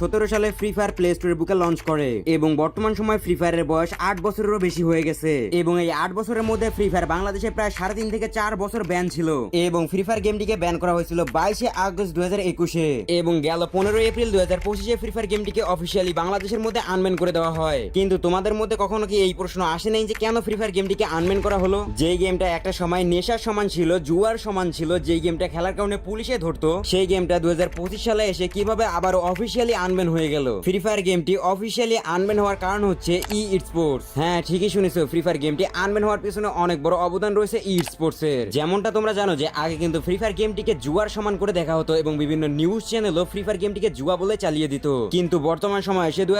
সতেরো সালে free fire play স্টোরের বুকে লঞ্চ করে এবং বর্তমান সময় ফ্রি ফায়ারের বয়স আট বছরেরও বেশি হয়ে গেছে। এবং এই আট বছরের মধ্যে ফ্রি ফায়ার বাংলাদেশে প্রায় সাড়ে তিন থেকে চার বছর ব্যান ছিল এবং ফ্রি ফায়ার গেমটিকে ব্যান করা হয়েছিল বাইশে আগস্ট দুই হাজার একুশে এবং গেল পনেরোই এপ্রিল দুই হাজার পঁচিশে ফ্রি ফায়ার গেমটিকে অফিসিয়ালি বাংলাদেশের মধ্যে আনব্যান করে দেওয়া হয়। কিন্তু তোমাদের মধ্যে কখনো কি এই প্রশ্ন আসে নাই যে কেন ফ্রি ফায়ার গেমটিকে আনব্যান করা হলো? যেই গেমটা একটা সময় নেশার সমান ছিল, জুয়ার সমান ছিল, যেই গেমটা খেলার কারণে পুলিশে ধরতো, সেই গেমটা দুই হাজার পঁচিশ সালে এসে কীভাবে আবার অফিসিয়ালি আনব্যান হয়ে গেল। ফ্রি ফায়ার গেমটি অফিসিয়ালি আনব্যান হওয়ার কারণ হচ্ছে ই স্পোর্টস হ্যাঁ ঠিকই শুনেছো ফ্রি ফায়ার গেমটি আনব্যান হওয়ার পিছনে অনেক বড় অবদান রয়েছে ই স্পোর্টস এর যেমনটা তোমরা জানো যে আগে কিন্তু ফ্রি ফায়ার গেমটিকে জুয়ার সমান করে দেখা হতো এবং বিভিন্ন নিউজ চ্যানেলও ফ্রি ফায়ার গেমটিকে জুয়া বলে চালিয়ে দিত। কিন্তু বর্তমান সময়ে সে দুই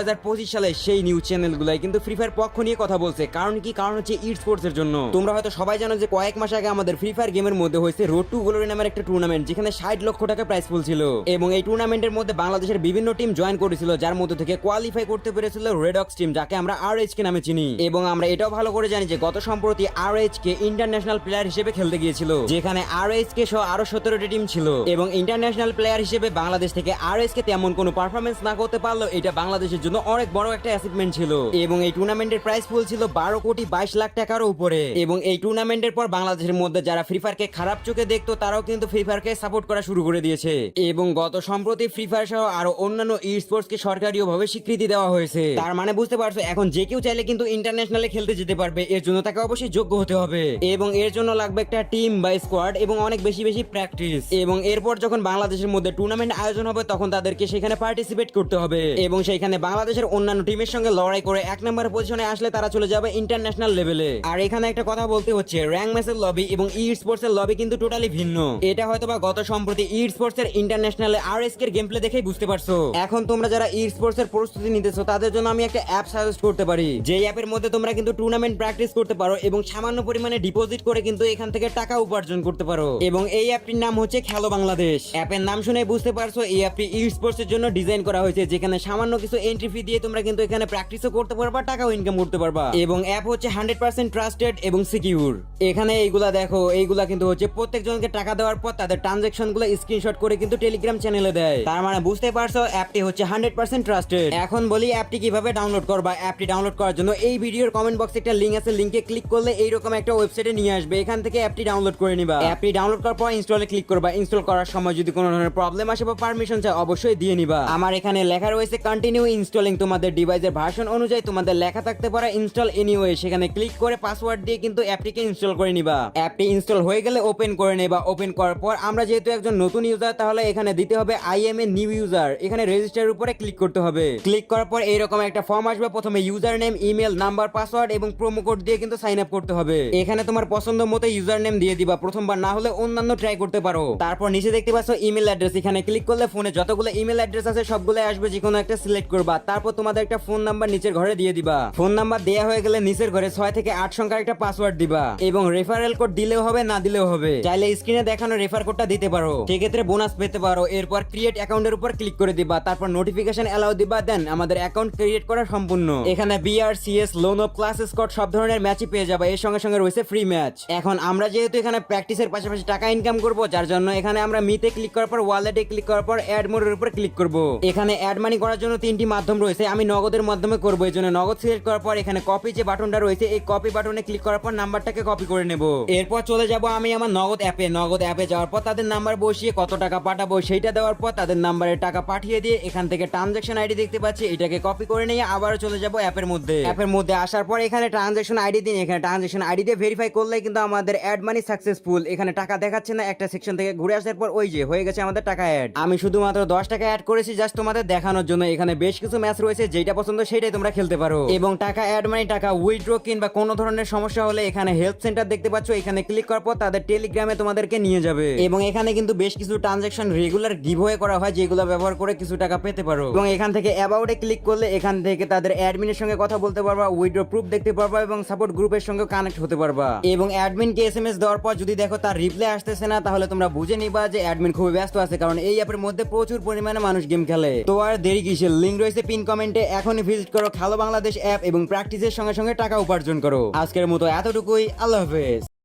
সালে সেই নিউজ চ্যানেলগুলাই কিন্তু ফ্রি ফায়ার পক্ষ নিয়ে কথা বলছে। কারণ কি? কারণ হচ্ছে ই স্পোর্টস এর জন্য। তোমরা হয়তো সবাই জানো যে কয়েক মাস আগে আমাদের ফ্রি ফায়ার গেমের মধ্যে হয়েছে রোড টু গ্লোরি নামের একটা টুর্নামেন্ট যেখানে ষাট লক্ষ টাকা প্রাইস ফুল ছিল। এবং এই টুর্নামেন্টের মধ্যে বাংলাদেশের বিভিন্ন টিম জয়েন করেছিল, যার মধ্যে থেকে কোয়ালিফাই করতে পেরেছিল রেডক্স টিম যাকে আমরা আর কে নামে চিনি। এবং আমরা এটাও ভালো করে জানি যে গত সম্প্রতি আর কে ইন্টারন্যাশনাল প্লেয়ার হিসেবে খেলতে গিয়েছিল, যেখানে আর কে সহ আরও সতেরোটি টিম ছিল। এবং ইন্টারন্যাশনাল প্লেয়ার হিসেবে বাংলাদেশ থেকে আর কে তেমন কোনো পারফরমেন্স না করতে পারল এটা বাংলাদেশের জন্য অনেক বড় একটা অ্যাচিভমেন্ট ছিল। এবং এই টুর্নামেন্টের প্রাইস পুল ছিল বারো কোটি বাইশ লাখ টাকার উপরে। এবং এই টুর্নামেন্টের পর বাংলাদেশের মধ্যে যারা ফ্রি ফায়ারকে খারাপ চোখে দেখতো, তারাও কিন্তু ফ্রি ফায়ারকে সাপোর্ট করা শুরু করে দিয়েছে। এবং গত সম্প্রতি ফ্রি ফায়ার সহ আরও অন্যান্য ই স্পোর্টস কে সরকারিও ভাবে স্বীকৃতি দেওয়া হয়েছে। তার মানে বুঝতে পারছ, এখন যে কেউ চাইলে কিন্তু ইন্টারন্যাশনালে খেলতে যেতে পারবে। এর জন্য তাকে অবশ্যই যোগ্য হতে হবে। এবং এর জন্য লাগবে একটা টিম বা স্কোয়াড এবং অনেক বেশি বেশি প্র্যাকটিস এবং এরপর যখন বাংলাদেশের মধ্যে টুর্নামেন্ট আয়োজন হবে, তখন তাদেরকে সেখানে পার্টিসিপেট করতে হবে। এবং সেখানে বাংলাদেশের অন্যান্য টিমের সঙ্গে লড়াই করে এক নম্বর পজিশনে আসলে তারা চলে যাবে ইন্টারন্যাশনাল লেভেলে আর এখানে একটা কথা বলতে হচ্ছে র্যাঙ্ক ম্যাচের লবি এবং ই স্পোর্টস এর লবি কিন্তু টোটালি ভিন্ন। এটা হয়তো বা গত সম্প্রতি ই স্পোর্টস এর ইন্টারন্যাশনাল আর এস এর গেম প্লে দেখেই বুঝতে পারছ। এখন তোমরা যারা ই স্পোর্টস এর প্রস্তুতি নিতেছো, তাদের জন্য আমি একটা অ্যাপ সাজেস্ট করতে পারি। যে অ্যাপের মধ্যে তোমরা কিন্তু টুর্নামেন্ট প্র্যাকটিস করতে পারো এবং সামান্য পরিমাণে ডিপোজিট করে কিন্তু এখান থেকে টাকা উপার্জন করতে পারো। এবং এই অ্যাপটির নাম হচ্ছে খেলো বাংলাদেশ। অ্যাপের নাম শুনে বুঝতে পারছ, এই অ্যাপটি ই স্পোর্টস এর জন্য ডিজাইন করা হয়েছে, যেখানে সামান্য কিছু এন্ট্রি ফি দিয়ে তোমরা কিন্তু এখানে প্র্যাকটিসও করতে পারবা, টাকাও ইনকাম করতে পারবা। এবং অ্যাপ হচ্ছে হান্ড্রেড পার্সেন্ট ট্রাস্টেড এবং সিকিউর এখানে এইগুলা দেখো, এইগুলা কিন্তু হচ্ছে প্রত্যেকজনকে টাকা দেওয়ার পর তাদের ট্রানজাকশনগুলো স্ক্রিনশট করে কিন্তু টেলিগ্রাম চ্যানেলে দেয়। তার মানে বুঝতে পারছ অ্যাপটি হচ্ছে হান্ড্রেড পার্সেন্ট ট্রাস্টেড। এখন বলি অ্যাপটি কীভাবে ডাউনলোড করবা অ্যাপটি ডাউনলোড করার জন্য এই ভিডিওর কমেন্ট বক্সে একটা লিঙ্ক আছে লিঙ্কে ক্লিক করলে এইরকম একটা ওয়েবসাইটে নিয়ে আসবে। এখান থেকে অ্যাপটি ডাউনলোড করে নিবা। অ্যাপটি ডাউনলোড করার পর ইনস্টলে ক্লিক করবা। ইনস্টল করার সময় যদি কোনো ধরনের প্রবলেম আসে বা পারমিশন চাই অবশ্যই দিয়ে নিবা। আমার এখানে লেখা রয়েছে কন্টিনিউ ইনস্টলিং তোমাদের ডিভাইসের ভার্সন অনুযায়ী তোমাদের লেখা থাকতে পারে ইনস্টল এনিওয়ে সেখানে ক্লিক করে পাসওয়ার্ড দিয়ে কিন্তু অ্যাপটিকে ইনস্টল করে নিবা। অ্যাপটি ইনস্টল হয়ে গেলে ওপেন করে নেবা। ওপেন করার পর আমরা যেহেতু একজন নতুন ইউজার তাহলে এখানে দিতে হবে I am a new user এখানে রেজিস্টার উপরে ক্লিক করতে হবে। ক্লিক করার পর এইরকম একটা ফর্ম আসবে। প্রথমে user name email number password এবং প্রোমো কোড দিয়ে কিন্তু সাইন আপ করতে হবে। এখানে তোমার পছন্দ মতো ইউজার নেম দিয়ে দিবা। প্রথমবার না হলে অন্যান্য ট্রাই করতে পারো। তারপর নিচে দেখতে পাচ্ছ ইমেল অ্যাড্রেস এখানে ক্লিক করলে ফোনে যতগুলো ইমেল অ্যাড্রেস আছে সবগুলো আসবে। যে কোনো একটা সিলেক্ট করবা। তারপর তোমাদের একটা ফোন নাম্বার নিচের ঘরে দিয়ে দিবা। ফোন নাম্বার দেয়া হয়ে গেলে নিচের ঘরে ছয় থেকে আট সংখ্যার একটা পাসওয়ার্ড দিবা। এবং রেফারেল কোড দিলেও হবে, না দিলেও হবে। চাইলে স্ক্রিনে দেখানো রেফার কোডটা দিতে পারো। সেক্ষেত্রে বোনাস পেতে পারো। এরপর ক্রিয়েট অ্যাকাউন্টের উপর ক্লিক করে দিবা। তারপর নোটিফিকেশন অ্যালাউ দিবা দেন আমাদের অ্যাকাউন্ট ক্রিয়েট করা সম্পূর্ণ। এখানে BR CS lone wolf classes code সব ধরনের ম্যাচই পেয়ে যাবে। এর সঙ্গে সঙ্গে রয়েছে ফ্রি ম্যাচ এখন আমরা যেহেতু এখানে প্র্যাকটিসের পাশাপাশি টাকা ইনকাম করব, যার জন্য এখানে আমরা মিতে ক্লিক করার পর ওয়ালেটে ক্লিক করার পর অ্যাড মোডের উপর ক্লিক করব। এখানে অ্যাড মানি করার জন্য তিনটি মাধ্যম রয়েছে, আমি নগদের মাধ্যমে করব। এই জন্য নগদ সিলেক্ট করার পর, এখানে কপি যে বাটনটা রয়েছে, এই কপি বাটনে ক্লিক করার পর নাম্বারটাকে কপি করে নেব। এরপর চলে যাব আমি আমার নগদ অ্যাপে নগদ অ্যাপে যাওয়ার পর, তাদের নাম্বার বসিয়ে কত টাকা পাঠাবো, সেইটা দেওয়ার পর, তাদের নাম্বারে টাকা পাঠিয়ে দিয়ে এখান থেকে ট্রানজাকশন আইডি দেখতে পাচ্ছি, এটাকে কপি করে নিয়ে আবার চলে যাব অ্যাপের মধ্যে। অ্যাপের মধ্যে আসার পর এখানে ট্রানজাকশন আইডি দিন, এখানে ট্রানজাকশন আইডি দিয়ে ভেরিফাই করলে কিন্তু আমাদের অ্যাড মানি সাকসেসফুল এখানে টাকা দেখাচ্ছে না, একটা সেকশন থেকে ঘুরে আসার পর ওই যে হয়ে গেছে আমাদের টাকা অ্যাড আমি শুধুমাত্র দশ টাকা অ্যাড করেছি জাস্ট তোমাদের দেখানোর জন্য। এখানে বেশ কিছু ম্যাচ রয়েছে, যেটা পছন্দ সেটাই তোমরা খেলতে পারো। এবং টাকা অ্যাড মানি টাকা উইথড্র কিংবা কোনো ধরনের সমস্যা হলে এখানে হেল্প সেন্টার দেখতে পাচ্ছ, এখানে ক্লিক করার পর তাদের টেলিগ্রামে তোমাদেরকে নিয়ে যাবে। এবং এখানে কিন্তু বেশ কিছু ট্রানজাকশন রেগুলার গিভ করা হয়, যেগুলো ব্যবহার করে কিছু টাকা পেতে পারো। এবং এখান থেকে অ্যাবাউটে ক্লিক করলে এখান থেকে তাদের অ্যাডমিনের সঙ্গে কথা বলতে পারবা উইথড্র প্রুফ দেখতে পারবা এবং সাপোর্ট গ্রুপের সঙ্গে কানেক্ট হতে পারবা। এবং অ্যাডমিনকে এসএমএস দেওয়ার পর যদি দেখো তার রিপ্লাই আসতেছে না, তাহলে তোমরা বুঝে নিবা যে অ্যাডমিন খুবই ব্যস্ত আছে, কারণ এই অ্যাপের মধ্যে প্রচুর পরিমাণে মানুষ গেম খেলে। তো আর দেরি কিসের? লিঙ্ক রয়েছে পিন কমেন্টে এখনই ভিজিট করো খেলো বাংলাদেশ অ্যাপ এবং প্র্যাকটিসের সঙ্গে সঙ্গে টাকা উপার্জন করো। আজকের মতো এতটুকুই। আল্লাহ হাফেজ।